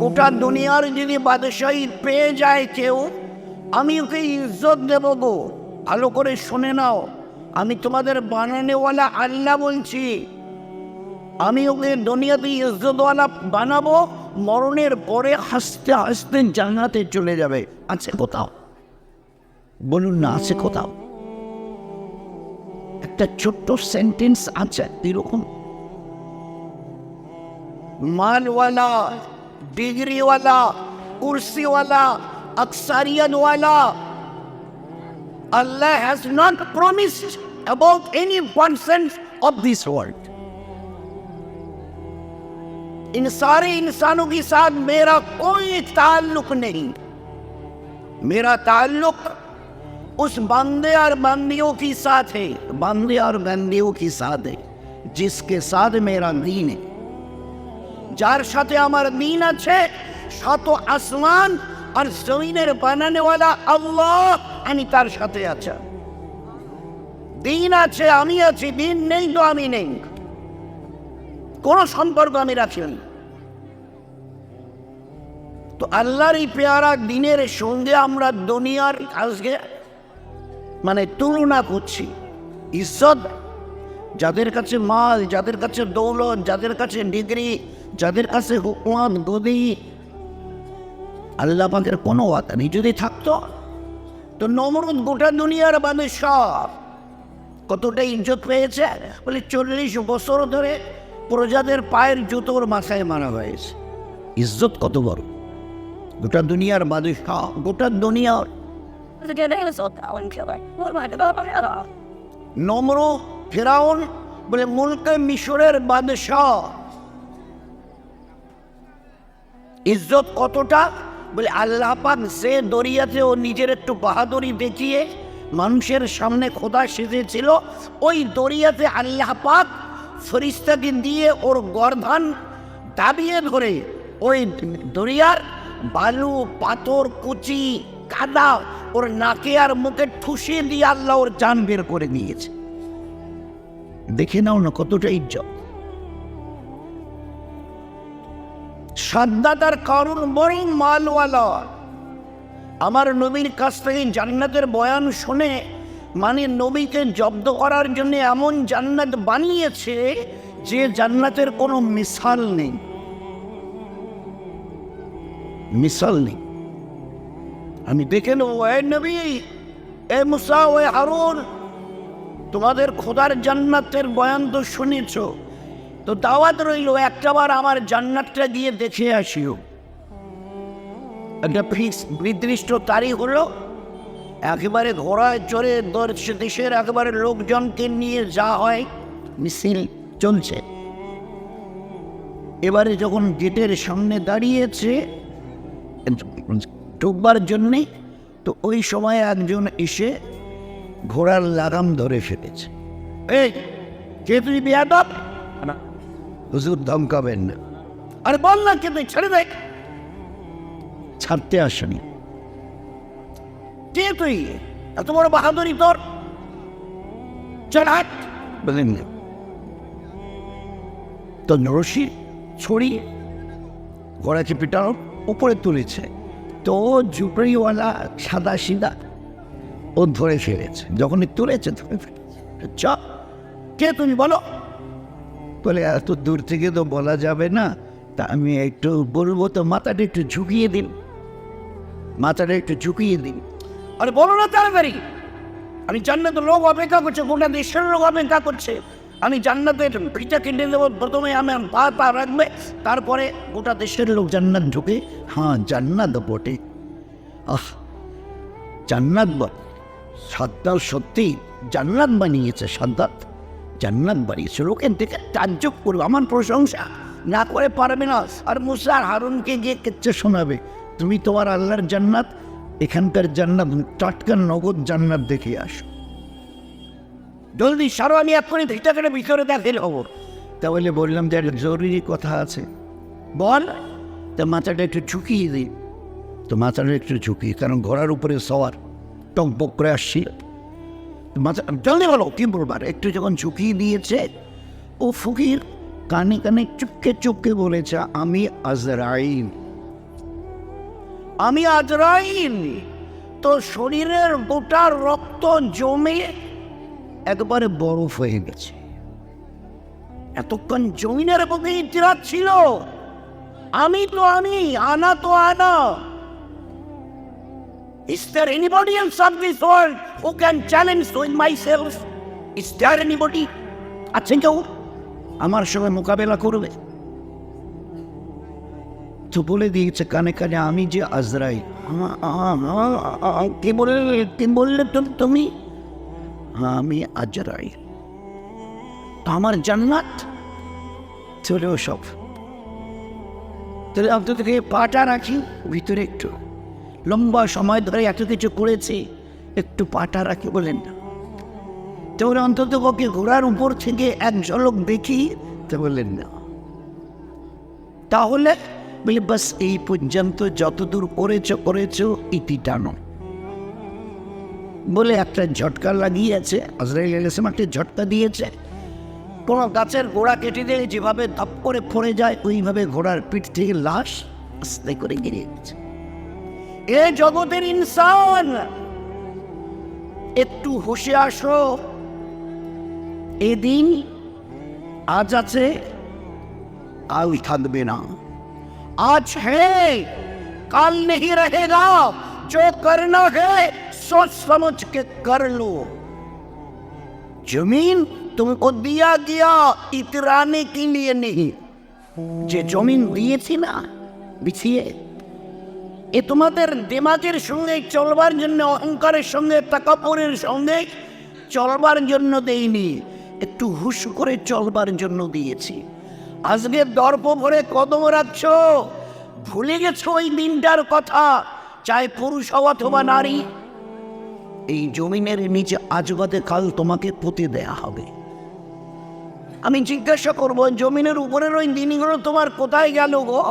গোটা দুনিয়ার যদি বাদশাহী পেয়ে যায় কেউ, আমি ওকে ইজ্জত দেব গো। ভালো করে শুনে নাও। আমি তোমাদের বানানেওয়ালা আল্লাহ বলছি। আমি ওকে দুনিয়াতে ইজ্জতওয়ালা বানাবো, মরণের পরে হাসতে হাসতে জানাতে চলে যাবে। আছে কোথাও? বলুন না, আছে কোথাও? একটা ছোট্ট সেন্টেন্স আছে এরকম মালওয়ালা डिग्री वाला कुर्सी वाला अक्सरियत वाला Allah has not promised about any person of this world. इन सारे इंसानों के साथ मेरा कोई ताल्लुक नहीं मेरा ताल्लुक उस बंदे और बंदियों के साथ है बंदे और बंदियों के साथ है जिसके साथ मेरा दीन है যার সাথে আমার দিন আছে শত আসমান আর জমিনের বানানেওয়ালা আল্লাহ, আমি তার সাথে আছে। দিন আছে, আমি আছি, দিন নেই তো আমি নেই। কোন সম্পর্ক আমি রাখি। তো আল্লাহর এই পেয়ারা দিনের সঙ্গে আমরা দুনিয়ার আজকে মানে তুলনা করছি। ঈশ্বর যাদের কাছে মাল, যাদের কাছে দৌলত, যাদের কাছে ডিগ্রি যাদের কাছে হুকুমত গদি আল্লাহ পাকের কোনো ওয়াদা নেই। যদি থাকতো, তো নমরুদ গোটা দুনিয়ার বাদশাহ কতটা ইজ্জত পেয়েছে? বলে চল্লিশ বছর ধরে প্রজাদের পায়ের জুতোর মাথায় মারা হয়েছে। ইজ্জত কত বড়? গোটা দুনিয়ার বাদশাহ গোটা দুনিয়ার? নম্র ফেরাউন বলে মুলকে মিশরের বাদশাহ। ইজ্জত কতটা? বলে আল্লাহ পাক সে দরিয়াতে ও নিজের একটু বাহাদুরি দেখিয়ে মানুষের সামনে খোদা সেজেছিল। ওই দরিয়াতে আল্লাহ পাক ফরিস্তাকে দিয়ে ওর গর্ধান দাবিয়ে ধরে ওই দরিয়ার বালু, পাথর, কুচি, কাদা ওর নাকে আর মুখে ঠুসিয়ে দিয়ে আল্লাহ ওর জান বের করে দিয়েছে। দেখে নাও না কতটা ইজ্জত। সাদ্দাতার কারণ বড় মালওয়ালা। আমার নবীর কাছ থেকে জান্নাতের বয়ান শুনে মানে নবীকে জব্দ করার জন্য এমন জান্নাত বানিয়েছে যে জান্নাতের কোনো মিসাল নেই। মিসাল নেই। আমি দেখে নেব নবী, এ মুসা ও হারুন, তোমাদের খোদার জান্নাতের বয়ান তো শুনেছ। তো দাওয়াত রইল, একটাবার আমার জান্নাতটা দিয়ে দেখে আসিও। একটা ফিক্স নির্দিষ্ট তারিখ হলো, একেবারে ঘোড়ায় চড়ে দেশের একেবারে লোকজনকে নিয়ে যা হয়, মিছিল চলছে। এবারে যখন গেটের সামনে দাঁড়িয়েছে, ঢুকবার জন্যে, তো ওই সময় একজন এসে ঘোড়ার লাগাম ধরে ফেলেছে। এই, কে তুই, বিয়াদব? হুজুর ধমকাবেন না আরে বল না কে তুই ছেড়ে দেখ ছাড়তে আসেনি। কে তুই? এত বড় বাহাদুরি তোর। চল হাট। বলেন না তো রশি ছড়ি ঘোড়াকে পিটানো উপরে তুলেছে তো ও ঝুপড়িওয়ালা সাদা সিদা ও ধরে ফেলেছে। যখনই তুলেছে ধরে ফেলেছে। চ। কে তুমি বলো? বলে, এত দূর থেকে তো বলা যাবে না। তা আমি একটু বলব তো, মাথাটা একটু ঝুঁকিয়ে দিন। মাথাটা একটু ঝুঁকিয়ে দিন। আরে বলো না তাড়াতাড়ি। আমি জান্নাত লোক অপেক্ষা করছে, গোটা দেশের লোক অপেক্ষা করছে। আমি জান্নাতের ভিটা কিনে দেবো, প্রথমে আমি পা পা রাখবে, তারপরে গোটা দেশের লোক জান্নাত ঢুকে হ্যাঁ জান্নাত বটে। আহ, জান্নাত বটে সাদ্দাত সত্যি জান্নাত বানিয়েছে সাদ্দাত। জান্নাত দেখে তাজ্জব করবে, আমার প্রশংসা না করে পারবে না। আর মুসার হারুনকে গিয়ে কেচ্ছে শোনাবে। তুমি তোমার আল্লাহর জান্নাত, এখানকার জান্নাত টাটকা নগদ জান্নাত দেখে আসো। জলদি সারো, আমি এক্ষুনি ভিটা করে ভিতরে তাহলে বললাম যে একটা জরুরি কথা আছে। বল, তা মাথাটা একটু ঝুঁকিয়ে দিই তো মাথাটা একটু ঝুঁকিয়ে, কারণ ঘোড়ার উপরে সওয়ার। টক বক করে আসছি। তো মাথা জলদি বলো কি বলবার? একটু যখন ঝুঁকিয়ে দিয়েছে ও ফকির কানে কানে চুপকে চুপকে বলেছে, আমি আজরাইল। আমি আজরাইল। তো শরীরের গোটা রক্ত জমে একবারে বরফ হয়ে গেছে। এতক্ষণ জমিনের বুকে ইতিরাজ ছিল। আমি তো আমি, আনা তো আনা। Is there anybody else of this world who can challenge with myself? Is there anybody? আছেন কেউ আমার সঙ্গে মোকাবেলা করবে। তো বলে দিয়েছে কানে কানে আমি যে আজরাই কি বললে কি বললে তো- তুমি? হ্যাঁ আমি আজরাই তো আমার জান্নাত? চলে সব তাহলে অন্তত থেকে পাটা রাখি ভিতরে একটু। লম্বা সময় ধরে এত কিছু করেছি, একটু পাটা রাখি বলেন। না তো বলে অন্তত ওকে ঘোড়ার উপর থেকে এক ঝলক দেখি তো বললেন না। তাহলে বলে, বাস এই পর্যন্ত যতদূর করেছ, করেছ, ইতি টানো। বলে একটা ঝটকা লাগিয়েছে, আজরাইল আলাইসলাম একটা ঝটকা দিয়েছে। কোনো গাছের গোড়া কেটে দিলে যেভাবে ধপ করে পড়ে যায়, ওইভাবে ঘোড়ার পিঠ থেকে লাশ আস্তে করে গিরে গেছে। এ জগতের ইনসান একটু হুশে আসো এদিন আজ আছে কাল থাকবে না आज है कल नहीं रहेगा जो करना है सोच समझ के कर लो जमीन तुमको दिया गया इतराने के लिए नहीं যে জমিন দিয়েছি না বিছিয়ে এ তোমাদের দিমাগের সঙ্গে চলবার জন্য, অহংকারের সঙ্গে, তাকাপুরের সঙ্গে চলবার জন্য দেইনি। একটু হুশ করে চলবার জন্য দিয়েছি। আজকে দর্প ভরে কদম রাখছ, ভুলে গেছো ওই দিনটার কথা, চাই পুরুষ হও অথবা নারী। এই জমিনের নিচে আজ বাদে কাল তোমাকে পুঁতে দেয়া হবে। আমি জিজ্ঞাসা করব, জমিনের উপরের ওই দিনগুলো তোমার কোথায় গেল গো?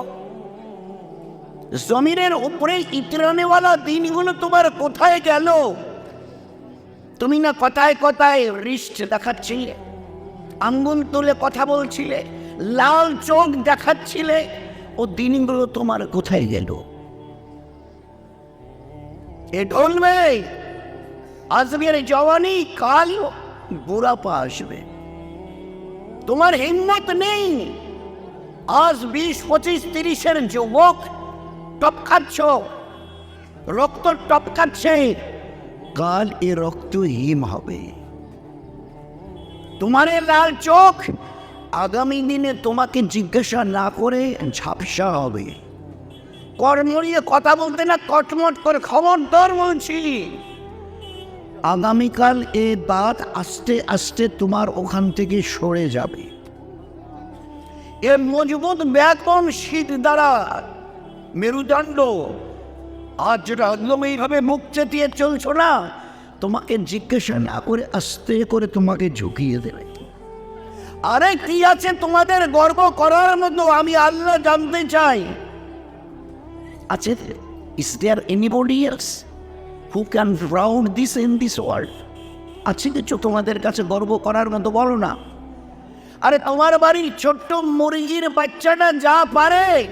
জমিনের উপরে ইতরানেওয়ালা দিনগুলো তোমার কোথায় গেল? তুমি না কথায় কথায় রিস্ট দেখাচ্ছিলে, আঙ্গুল তুলে কথা বলছিলে, লাল চোখ দেখাচ্ছিলে, ও দিনগুলো তোমার কোথায় গেল? এ ঢলবে আজকের জওয়ানি কাল বুড়াপা আসবে। তোমার হিম্মত নেই। আজ বিশ, পঁচিশ, তিরিশের যুবক টপ খাচ্ছ? রক্ত টপ খাচ্ছে। কাল এ রক্ত হিম হবে। তোমার লাল চোখ। আগামী দিনে তোমাকে জিজ্ঞাসা না করে ঝাপসা হবে। কর্মরিয়ে কথা বলতে না কটমট করে খবরদার বলছি। আগামীকাল এ দাঁত আস্তে আস্তে তোমার ওখান থেকে সরে যাবে। এ মজবুত ব্যাকরণ শীত দ্বারা মেরুদণ্ড। আজ যেটা একদম এইভাবে মুখ চেতিয়ে চলছো না? তোমাকে জিজ্ঞাসা না করে আস্তে করে তোমাকে ঝুঁকিয়ে দেবে। আরে কি আছে তোমাদের গর্ব করার মতো? আমি আল্লাহ জানতে চাই। আছে is there anybody else who can round this in this world আছে কিছু তোমাদের কাছে গর্ব করার মতো? বলো না। আরে তোমার বাড়ির ছোট্ট মুরগির বাচ্চাটা যা পারে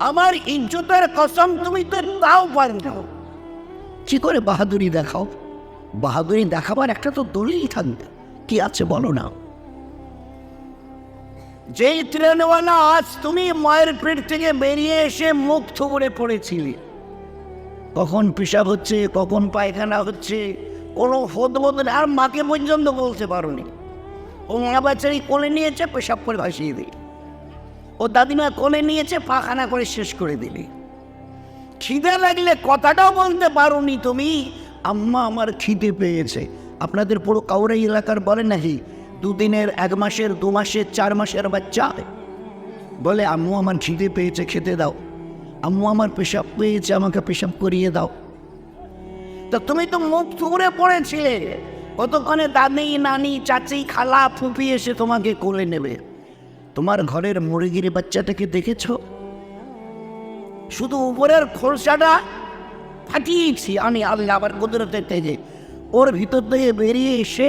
আমার ইজ্জতের কসম তুমি তো তাও পারো না কি করে বাহাদুরি দেখাও? বাহাদুরি দেখাবার একটা তো দলিল থাকবে। কি আছে বলো না। যেই ট্রেনওয়ালা আজ তুমি মায়ের পেট থেকে বেরিয়ে এসে মুখ থুবড়ে পড়েছিলে, কখন পেশাব হচ্ছে, কখন পায়খানা হচ্ছে, কোনো বোধ আর মাকে পর্যন্ত বলতে পারোনি। ও মা বাচ্চারি কোলে নিয়েছে পেশাব করে ভাসিয়ে দিই ও দাদিমা কোলে নিয়েছে, পাখানা করে শেষ করে দিলি। খিদে লাগলে কথাটাও বলতে পারোনি তুমি। আম্মা আমার খিদে পেয়েছে। আপনাদের পুরো কাউরাই এলাকার বলে নাকি, দুদিনের, এক মাসের, দু মাসের, চার মাসের বাচ্চা? বলে, আম্মু আমার খিদে পেয়েছে, খেতে দাও। আম্মু আমার পেশাব পেয়েছে, আমাকে পেশাব করিয়ে দাও। তা তুমি তো মুখ থুবড়ে পড়েছিলে। কতক্ষণে দাদি, নানি, চাচি, খালা, ফুপি এসে তোমাকে কোলে নেবে? তোমার ঘরের মুরগির বাচ্চাটাকে দেখেছ? শুধু উপরের খোলসাটা ফাটিয়েছি আমি আল্লাহ আবার কুদরতের তেজে। ওর ভিতর থেকে বেরিয়ে এসে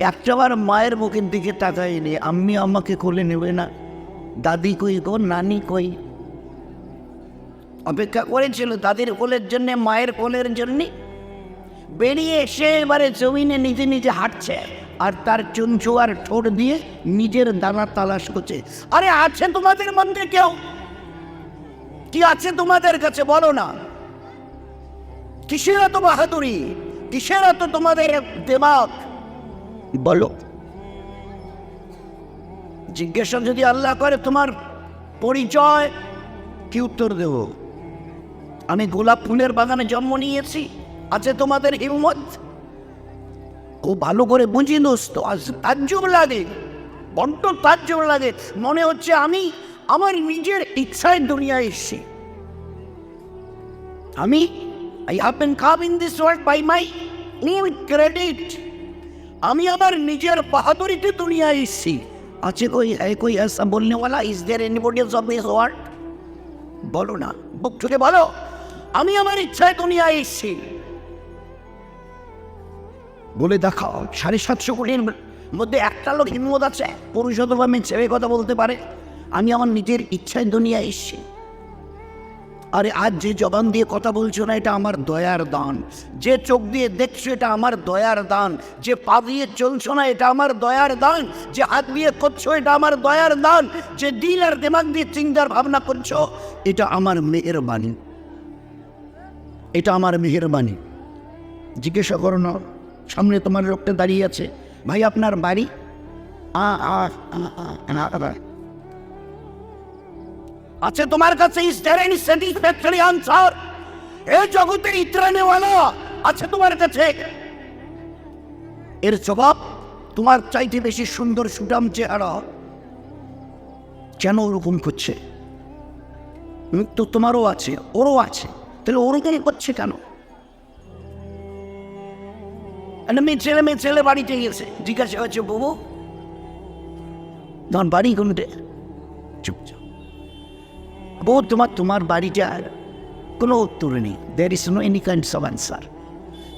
একটাবার মায়ের মুখের দিকে তাকাইনি আম্মি আমাকে কোলে নেবে না। দাদি কই গো, নানি কই? অপেক্ষা করেছিল দাদির কোলের জন্য, মায়ের কোলের জন্য। বেরিয়ে এসে এবারে জমিনে নিজে নিজে হাঁটছে। আর তার চুনচু আর ঠোঁট দিয়ে নিজের দানা তালাশ করছে। আরে আছে তোমাদের মধ্যে কেউ? কি আছে তোমাদের কাছে? বলো না। কিসের এত বাহাদুরি? কিসের এত তোমাদের দেমাগ বলো। জিজ্ঞাসা যদি আল্লাহ করে, তোমার পরিচয়, কি উত্তর দেব? আমি গোলাপ ফুলের বাগানে জন্ম নিয়েছি। আছে তোমাদের হিম্মত? ও ভালো করে বুঝি দোস্ত আজ তাজ্জব লাগে বড্ড তাজ্জব লাগে মনে হচ্ছে আমি আমার নিজের ইচ্ছায় দুনিয়ায় এসেছি আমি I have been come in this world by my own credit আমি আমার নিজের বাহাদুরিতে দুনিয়ায় এসেছি আছে কই है कोई ऐसा बोलने वाला is there anybody of this world বলো না বুক ঠুকে বলো আমি আমার ইচ্ছায় দুনিয়ায় এসেছি বলে দেখাও, সাড়ে সাতশো কোটির মধ্যে একটা লোক হিম্মত আছে পুরুষ অথবা মেয়ে ছেলে কথা বলতে পারে। আমি আমার নিজের ইচ্ছায় দুনিয়ায় এসেছি। আরে আজ যে জবান দিয়ে কথা বলছো না, এটা আমার দয়ার দান। যে চোখ দিয়ে দেখছ, এটা আমার দয়ার দান। যে পা দিয়ে চলছো না, এটা আমার দয়ার দান। যে হাত দিয়ে করছ, এটা আমার দয়ার দান। যে দিল আর দিমাগ দিয়ে চিন্তার ভাবনা করছ, এটা আমার মেয়ের বাণী এটা আমার মেহের বাণী জিজ্ঞাসা করো না। সামনে তোমার লোকটা দাঁড়িয়ে আছে। ভাই, আপনার বাড়ি। আছে তোমার কাছে is there any satisfactory answer. এ জগতে ইতরানেওয়ালা আছে তোমার কাছে। এর জবাব, তোমার চাইতে বেশি সুন্দর সুটাম চেহারা। কেন ওরকম করছে? তো তোমারও আছে, ওরও আছে। তাহলে ওরকম করছে কেন? একটা ছেলে মেয়ে ছেলে বাড়িতে গেছে জিজ্ঞাসা তোমার বাড়ি চুপচাপ বউ তোমার তোমার বাড়িটার কোনো উত্তর নেই is no any kinds of answer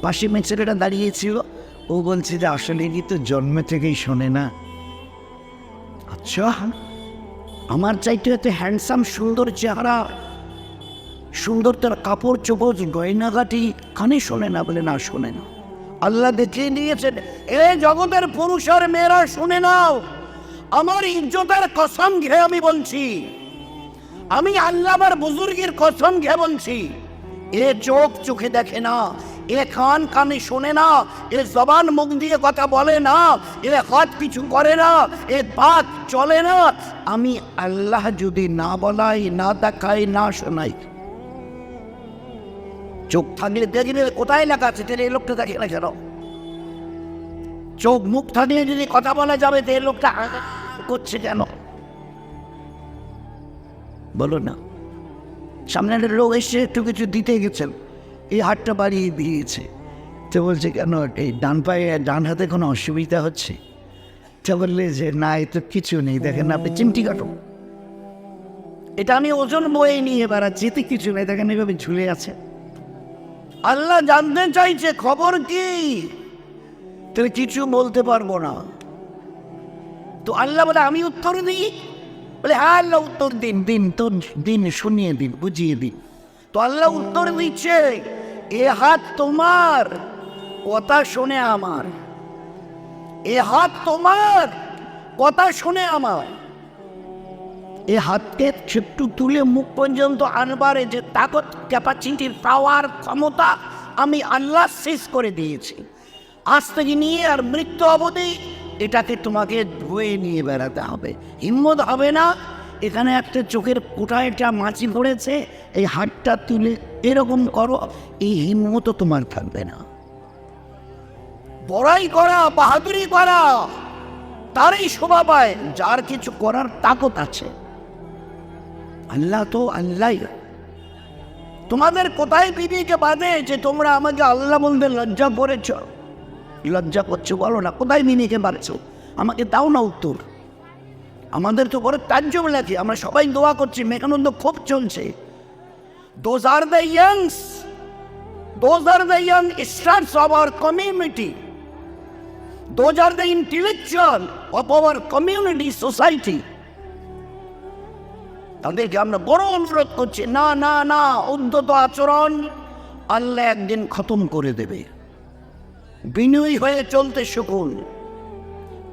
পাশে মেয়ে ছেলেটা দাঁড়িয়েছিল ও বলছে যে আসলে তো জন্মে থেকেই শোনে না আচ্ছা আমার চাইতে এত হ্যান্ডসাম সুন্দর চেহারা সুন্দর তার কাপড় চোপড় গয়নাগাটি কানে শোনে না বলে না শোনে না আল্লাহ দেখিয়ে দিয়েছেন এ জগতের পুরুষের মেয়েরা শুনে নাও, আমার ইজ্জতের কসম ঘে আমি বলছি, আমি আল্লাহ আমার বুজুর্গের কসম ঘে বলছি, এ চোখ চোখে দেখে না, এ কান কানে শোনে না, এ জবান মুখ দিয়ে কথা বলে না, এ হাত কিছু করে না, এ পাত চলে না, আমি আল্লাহ যদি না বলাই, না দেখাই, না শোনাই চোখ থাকলে দেখলে কোথায় লেখা আছে? তাহলে এই লোকটা দেখে না কেন? চোখ মুখ থাকলে যদি কথা বলা যাবে, তো এই লোকটা করছে কেন? বলো না। সামনে একটা লোক এসে একটু কিছু দিতে গেছেন। এই হাতটা বাড়িয়ে দিয়েছে। তো বলছে, কেন? এই ডান পায়ে, ডান হাতে কোনো অসুবিধা হচ্ছে? তো বললে যে, না, এ তো কিছু নেই। দেখেন আপনি চিমটি কাটো। এটা আমি ওজন বয়ে নিয়ে বেড়াচ্ছি, এতে কিছু নেই। দেখেন এভাবে ঝুলে আছে। আল্লাহ জানতে চাইছে, খবর কি? তুমি কিছু বলতে পারব না। তো আল্লাহ বলে, আমি উত্তর দিই? বলে হ্যাঁ আল্লাহ উত্তর দিন দিন, তো দিন শুনিয়ে দিন, বুঝিয়ে দিন। তো আল্লাহ উত্তর দিচ্ছে, এ হাত তোমার, কথা শুনে আমার। এ হাত তোমার, কথা শুনে আমার। এ হাতকে একটু তুলে মুখ পর্যন্ত আনবারে যে তাকত ক্যাপাসিটির পাওয়ার ক্ষমতা আমি আল্লাহ শেষ করে দিয়েছি। আজ থেকে নিয়ে আর মৃত্যু অবধি এটাকে তোমাকে ধুয়ে নিয়ে বেড়াতে হবে। হিম্মত হবে না, এখানে একটা চোখের কোটায় একটা মাছি পড়েছে, এই হাতটা তুলে এরকম করো, এই হিম্মতও তোমার থাকবে না। বড়াই করা, বাহাদুরি করা, তারই শোভা পায়, যার কিছু করার তাকত আছে। আল্লাহ তো আল্লাহ। তোমাদের কোথায় বিবিকে যে তোমরা আমাকে আল্লাহ বলতে লজ্জা করেছ। লজ্জা করছ বলো না? কোথায় মিনিকে বাড়ছো আমাকে দাও না উত্তর। আমাদের তো বড় তাজ্জব লাগে আমরা সবাই দোয়া করছি, মেঘানন্দ খুব চলছে। Those are the youngs those are the young stars of our community those are the intellectual of our community society তাদেরকে আমরা বড় অনুরোধ করছি, না না না উদ্যত আচরণ আল্লাহ একদিন খতম করে দেবে। বিনয়ী হয়ে চলতে শিখুন,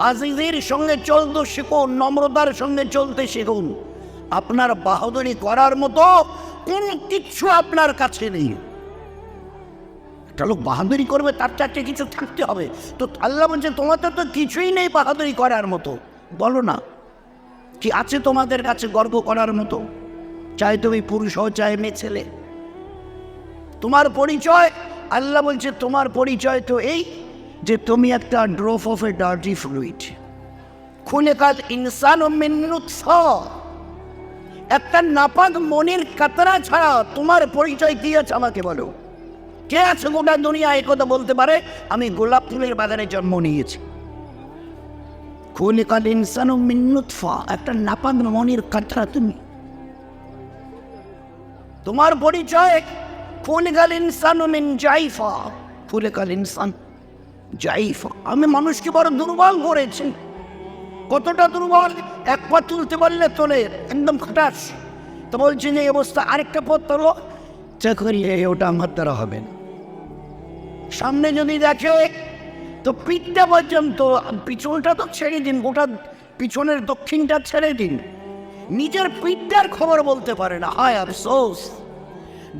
আজিজের সঙ্গে চলতে শিখুন, নম্রতার সঙ্গে চলতে শিখুন। আপনার বাহাদুরি করার মতো কোনো কিচ্ছু আপনার কাছে নেই। একটা লোক বাহাদুরি করবে, তার চারটে কিছু থাকতে হবে। তো আল্লাহ বলছে তোমাদের তো কিছুই নেই বাহাদুরি করার মতো। বলো না। কি আছে তোমাদের কাছে গর্ব করার মতো? চাই তুমি পুরুষ হও, চাই মেয়ে ছেলে। তোমার পরিচয়, আল্লাহ বলছে, তোমার পরিচয় তো এই যে তুমি একটা drop of a dirty fluid. খুনে কাজ ইনসান ও একটা নাপাক মনের কাতরা ছাড়া তোমার পরিচয় কি আছে আমাকে বলো? কে আছে গোটা দুনিয়া কথা বলতে পারে? আমি গোলাপ ফুলের বাগানে জন্ম নিয়েছি। খুনে কাল ইনসান ও মিন্নুৎফা একটা নাপাক মনের কাতরা তুমি। তোমার পরিচয় গাল ইনসান ও মিন জাইফা ফুলে কাল ইনসান জাইফা। আমি মানুষকে বড় দুর্বল করেছি। কতটা দুর্বল, এক পা তুলতে পারলে তোলে, একদম খাটাস। তো বলছি যে অবস্থা আরেকটা পথ তোলো চাকরি ওটা আমার দ্বারা হবে না। সামনে যদি দেখে তো পিঠটা পর্যন্ত, পিছনটা তো ছেড়ে দিন, গোটা পিছনের দক্ষিণটা ছেড়ে দিন। নিজের পিঠটার খবর বলতে পারে না। হায় আফসোস।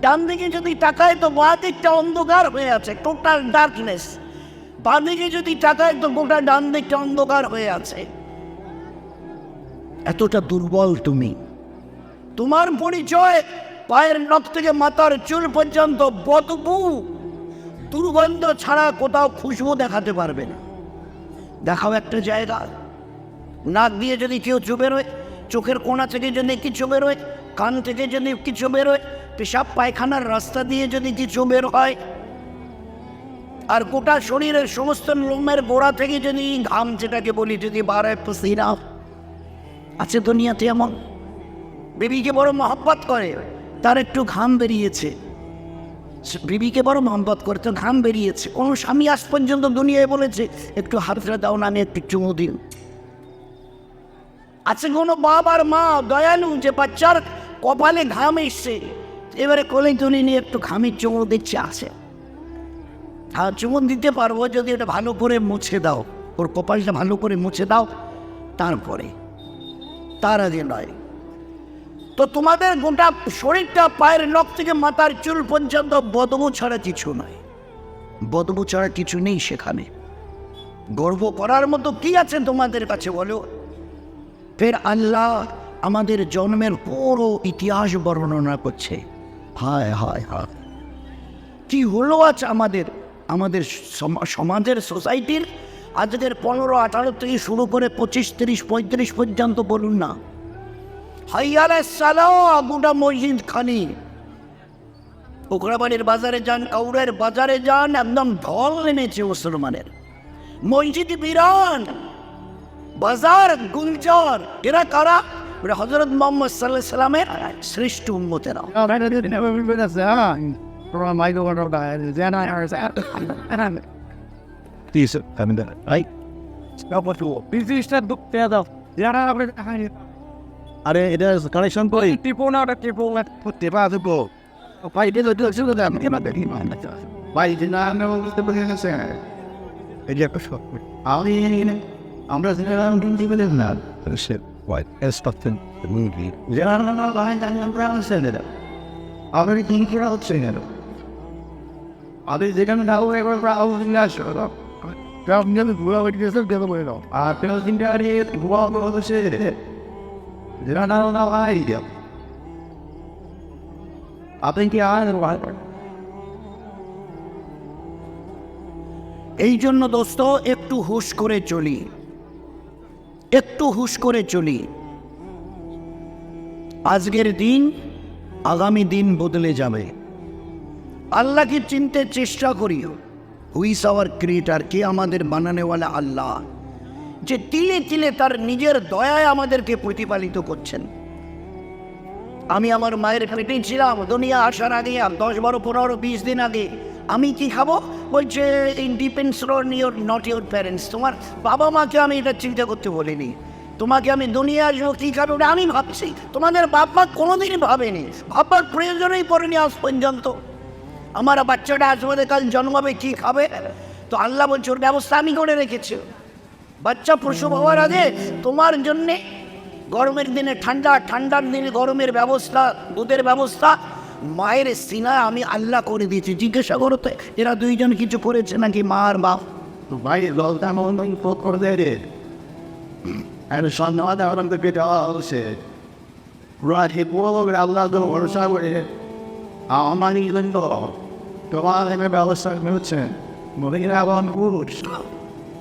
ডান দিকে যদি তাকায় তো বাঁ দিকটা অন্ধকার হয়ে আছে টোটাল ডার্কনেস বাঁ দিকে যদি তাকায় তো গোটা ডান দিকটা অন্ধকার হয়ে আছে। এতটা দুর্বল তুমি। তোমার পরিচয় পায়ের নখ থেকে মাথার চুল পর্যন্ত বদবু। দুর্গন্ধ ছাড়া কোথাও খুশবু দেখাতে পারবে না। দেখাও একটা জায়গা। নাক দিয়ে যদি কেউ চু বেরোয়, চোখের কোণা থেকে যদি কিছু বেরোয়, কান থেকে যদি কিছু বেরোয়, পেশাব পায়খানার রাস্তা দিয়ে যদি কিছু বের হয়, আর গোটা শরীরের সমস্ত লোমের গোড়া থেকে যদি ঘাম যেটাকে বলি, যদি বাড়ায় পসিনা। আছে দুনিয়াতে এমন। বেবিকে বড় মহব্বত করে, তার একটু ঘাম বেরিয়েছে। বিবিকে বড় মহব্বত করে তো ঘাম বেরিয়েছে। কোনো স্বামী আজ পর্যন্ত দুনিয়ায় বলেছে, একটু হাতটা দাও না আমি একটু চুমু দিন। আছে কোনো বাবার মা দয়ালু যে বাচ্চার কপালে ঘাম এসছে, এবারে কোলে তুলে নিয়ে একটু ঘামের চুমু দিচ্ছে আসে হ্যাঁ চুমু দিতে পারব, যদি ওটা ভালো করে মুছে দাও। ওর কপালটা ভালো করে মুছে দাও, তারপরে। তার আগে নয়। তো তোমাদের গোটা শরীরটা পায়ের নখ থেকে মাথার চুল পর্যন্ত বদবু ছাড়া কিছু নয়। বদবু ছাড়া কিছু নেই সেখানে। গর্ব করার মতো কি আছে তোমাদের কাছে বলো? ফের আল্লাহ আমাদের জন্মের পুরো ইতিহাস বর্ণনা করছে। হায় হায় হায়। কি হলো আজ আমাদের আমাদের সম- সমাজের সোসাইটির? আজকের পনেরো, আঠারো থেকে শুরু করে পঁচিশ, তিরিশ, পঁয়ত্রিশ পর্যন্ত বলুন না। হাইয়ারে সালা গোটা মসজিদ খানি ওকরাবাড়ির বাজারে যান কাউরের বাজারে যান একদম ঢল নেমেছে মুসলমানের মসজিদ বিরান বাজার গুলজার এরা কারা ওরা হজরত মোহাম্মদ সাল্লাহ সাল্লামের শ্রেষ্ঠ উন্মতেরা. These, I mean, right? Stop what you. The book there, though. I will. আরে এটা কানেকশন কই Tipo না ওটা tipo না করতে পারবো ভাই এটা তো শুরু দাম কি মানে কি মানে ভাই দিন না না বলতে পারি না স্যার এই যে একটা শট আমি আমরা সিনেমা কিন্তু বলেন না shit white as something the movie জানা না না ভাই জানি আমরা সেন এটা আমি কি করা হচ্ছে না আমি যেখানে যাবো একবার প্রায় না আসো কারণ নিয়ে ঘুরা হয়ে গেছে গেলে বলে দাও আর পেল তিনটা এই জন্য দোস্ত, একটু হুশ করে চলি। একটু হুশ করে চলি। আজকের দিন আগামী দিন বদলে যাবে। আল্লাহকে চিনতে চেষ্টা করি হুইস আওয়ার ক্রিয়েটার কে আমাদের বানানেওয়ালা? আল্লাহ। যে তিলে তিলে তার নিজের দয়ায় আমাদেরকে প্রতিপালিত করছেন। আমি আমার মায়ের পেটেই ছিলাম দুনিয়া আসার আগে দশ বারো, পনেরো, বিশ দিন আগে। আমি কি খাব? বলছে in depends on your not your parents তোমার বাবা মাকে আমি এটা চিন্তা করতে বলিনি। তোমাকে আমি দুনিয়া আসব কী খাবে ওটা আমি ভাবছি। তোমাদের বাপ মা কোনোদিনই ভাবেনি। ভাববার প্রয়োজনই পড়েনি আজ পর্যন্ত। আমার বাচ্চাটা আসবে কাল জন্মাবে, কী খাবে? তো আল্লাহ বলছে, ওর ব্যবস্থা আমি করে রেখেছি। বাচ্চা প্রসব হওয়ার আগে তোমার জন্যে গরমের দিনে ঠান্ডা, ঠান্ডার দিনে গরমের ব্যবস্থা, দুধের ব্যবস্থা, মায়ের সিনা আমি আল্লাহ করে দিয়েছি। জিজ্ঞাসা করো তো, এরা দুইজন কিছু করেছে নাকি মা আর বাপ মন পোক করে দেয় আর সন্ধ্যা তো পেটে হচ্ছে রাতে বলো আল্লাহ তো ভরসা করে আমার ইলেন তো তোমার ব্যবস্থা হচ্ছে মহিলা এবং পুরুষ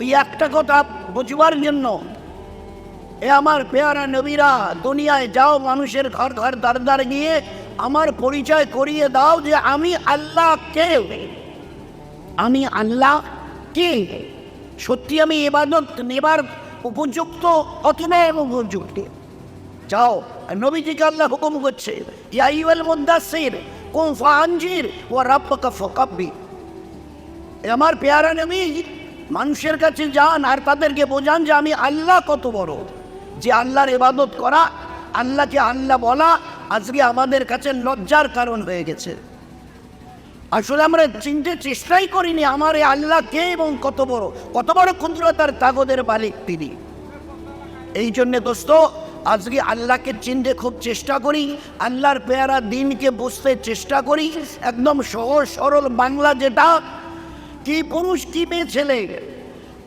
ওই একটা কথা বুঝবার জন্য, এ আমার পেয়ারা নবীরা দুনিয়ায় যাও, মানুষের ঘর ঘর দ্বার দ্বার গিয়ে আমার পরিচয় করিয়ে দাও যে আমি আল্লাহ কে। আমি আল্লাহ কে? সত্যি আমি এবাদত নেবার উপযুক্ত অথবা উপযুক্ত। যাও, নবীজিকে আল্লাহ হুকুম করছে ইয়াইওয়াল মুদাসির ফানজির ও রাব্বাকা আমার পেয়ারা নবী মানুষের কাছে যান আর তাদেরকে বোঝান যে আমি আল্লাহ কত বড়। যে আল্লাহর ইবাদত করা, আল্লাহকে আল্লাহ বলা আজকে আমাদের কাছে লজ্জার কারণ হয়ে গেছে। আসলে আমরা চিনতে, চেষ্টাই করিনি আমার এই আল্লাহ কে এবং কত বড়। কত বড় ক্ষুদ্রতার তাগদের মালিক তিনি। এই জন্যে দোস্ত, আজকে আল্লাহকে চিনতে খুব চেষ্টা করি, আল্লাহর পেয়ারা দিনকে বুঝতে চেষ্টা করি। একদম সহজ সরল বাংলা যেটা কি পুরুষ, কি মেয়ে, ছেলে?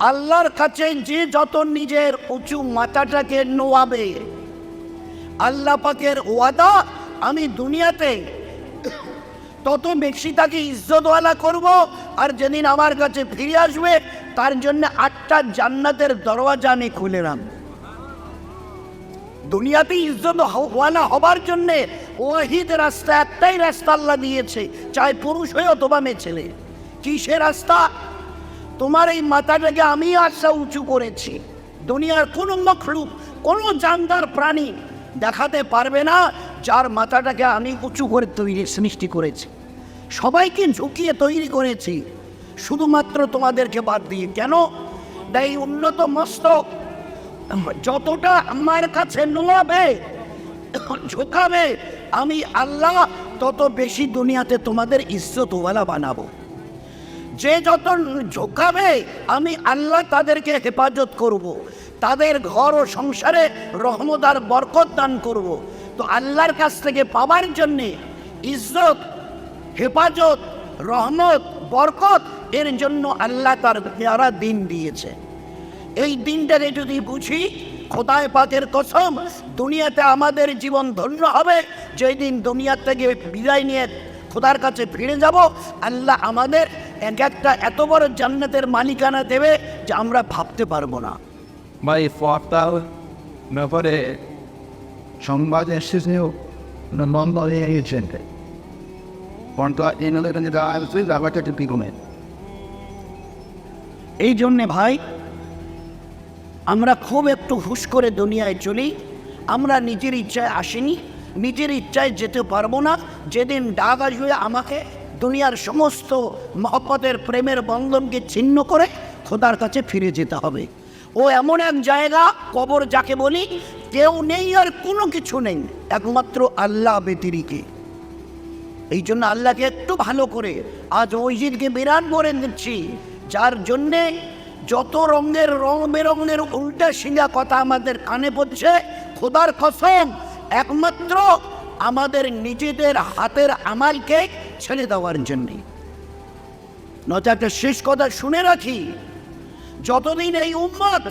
আল্লাহর কাছে যে যত নিজের উঁচু মাথাটাকে নোয়াবে, আল্লাহ পাকের ওয়াদা, আমি দুনিয়াতে তত বেশি তাকে ইজ্জতওয়ালা করব, আর যেদিন আমার কাছে ফিরে আসবে, তার জন্য আটটা জান্নাতের দরওয়াজা আমি খুলে রাখব দুনিয়াতে ইজ্জত ওয়ালা হবার জন্যে ওয়াহিদ রাস্তা একটাই রাস্তা আল্লাহ দিয়েছে, চাই পুরুষ হয়ে অথবা মেয়ে, ছেলে। কি সে রাস্তা? তোমার এই মাথাটাকে আমি আশা উঁচু করেছি। দুনিয়ার কোনো মখলুক, কোনো জানদার প্রাণী দেখাতে পারবে না যার মাথাটাকে আমি উঁচু করে তৈরি, সৃষ্টি করেছি। সবাইকে ঝুঁকিয়ে তৈরি করেছি। শুধুমাত্র তোমাদেরকে বাদ দিয়ে। কেন? এই উন্নত মস্তক। যতটা আমার কাছে নোয়াবে, ঝোঁকাবে, আমি আল্লাহ তত বেশি দুনিয়াতে তোমাদের ইজ্জতওয়ালা বানাবো। যে যত ঝোঁকাবে, আমি আল্লাহ তাদেরকে হেফাজত করব। তাদের ঘর ও সংসারে রহমত আর বরকত দান করব। তো আল্লাহর কাছ থেকে পাওয়ার জন্যে ইজ্জত, হেফাজত, রহমত, বরকত, এর জন্য আল্লাহ তার পেয়ারা দিন দিয়েছে এই দিনটাকে যদি বুঝি, খোদায় পাকের কসম, দুনিয়াতে আমাদের জীবন ধন্য হবে যেই দিন থেকে বিদায় নিয়ে খোদার কাছে ফিরে যাব আল্লাহ আমাদের এক একটা এত বড় জান্নাতের মালিকানা দেবে যে আমরা ভাবতে পারব না। ভাই ফটাল ব্যাপারে সংবাদ এসেছেও একটু পিকমেন এই জন্যে ভাই আমরা খুব একটু হুশ করে দুনিয়ায় চলি আমরা নিজের ইচ্ছায় আসিনি নিজের ইচ্ছায় যেতে পারব না। যেদিন ডাক আসবে আমাকে দুনিয়ার সমস্ত মহব্বতের প্রেমের বন্ধনকে ছিন্ন করে খোদার কাছে ফিরে যেতে হবে। ও এমন এক জায়গা, কবর যাকে বলি, কেউ নেই আর কোনো কিছু নেই, একমাত্র আল্লাহ ব্যতিরিকে। এই জন্য আল্লাহকে একটু ভালো করে আজ মসজিদকে বিরাট করে দিচ্ছি, যার জন্যে যত রঙের রং বেরঙের উল্টা সিঙ্গা কথা আমাদের কানে পড়ছে, খোদার কসম একমাত্র আমাদের নিজেদের হাতের আমালকে ছেড়ে দেওয়ার জন্যে। নয়তো একটা শেষ কথা শুনে রাখি, যতদিন এই উম্মত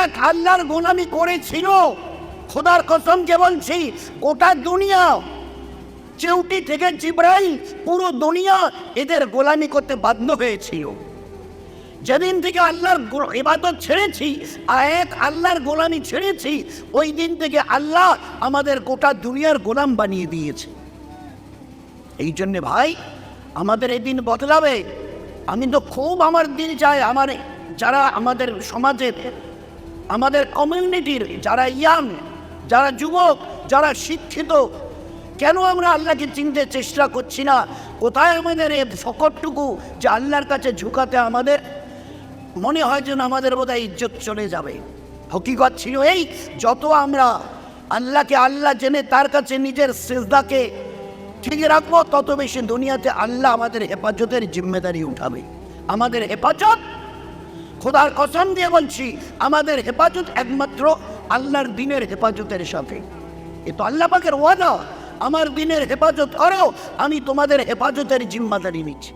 এক আল্লাহর গোলামি করেছিল, খোদার কসমকে বলছি, গোটা দুনিয়া, চেউটি থেকে জিব্রাইল, পুরো দুনিয়া এদের গোলামি করতে বাধ্য হয়েছিল। যেদিন থেকে আল্লাহর ইবাদত ছেড়েছি এক আল্লাহর গোলামি ছেড়েছি, ওই দিন থেকে আল্লাহ আমাদের গোটা দুনিয়ার গোলাম বানিয়ে দিয়েছে। এই জন্যে ভাই, আমাদের এই দিন বদলাবে। আমি তো খুব আমার দিন চাই, আমার যারা আমাদের সমাজের আমাদের কমিউনিটির যারা ইয়াং, যারা যুবক, যারা শিক্ষিত, কেন আমরা আল্লাহকে চিনতে চেষ্টা করছি না? কোথায় আমাদের এ ফকটটুকু যে আল্লাহর কাছে ঝুঁকাতে আমাদের মনে হয় যেন আমাদের বোধহয় ইজ্জত চলে যাবে। হকিকত ছিল এই, যত আমরা আল্লাহকে আল্লাহ জেনে তার কাছে নিজের সেজদাকে ঠিক রাখব, তত বেশি দুনিয়াতে আল্লাহ আমাদের হেফাজতের জিম্মেদারি উঠাবে। আমাদের হেফাজত, খোদার কসম দিয়ে বলছি, আমাদের হেফাজত একমাত্র আল্লাহর দিনের হেফাজতের সাথে। এ তো আল্লাহ পাকের ওয়াদা, আমার দিনের হেফাজত করো, আমি তোমাদের হেফাজতের জিম্মাদারি নিচ্ছি।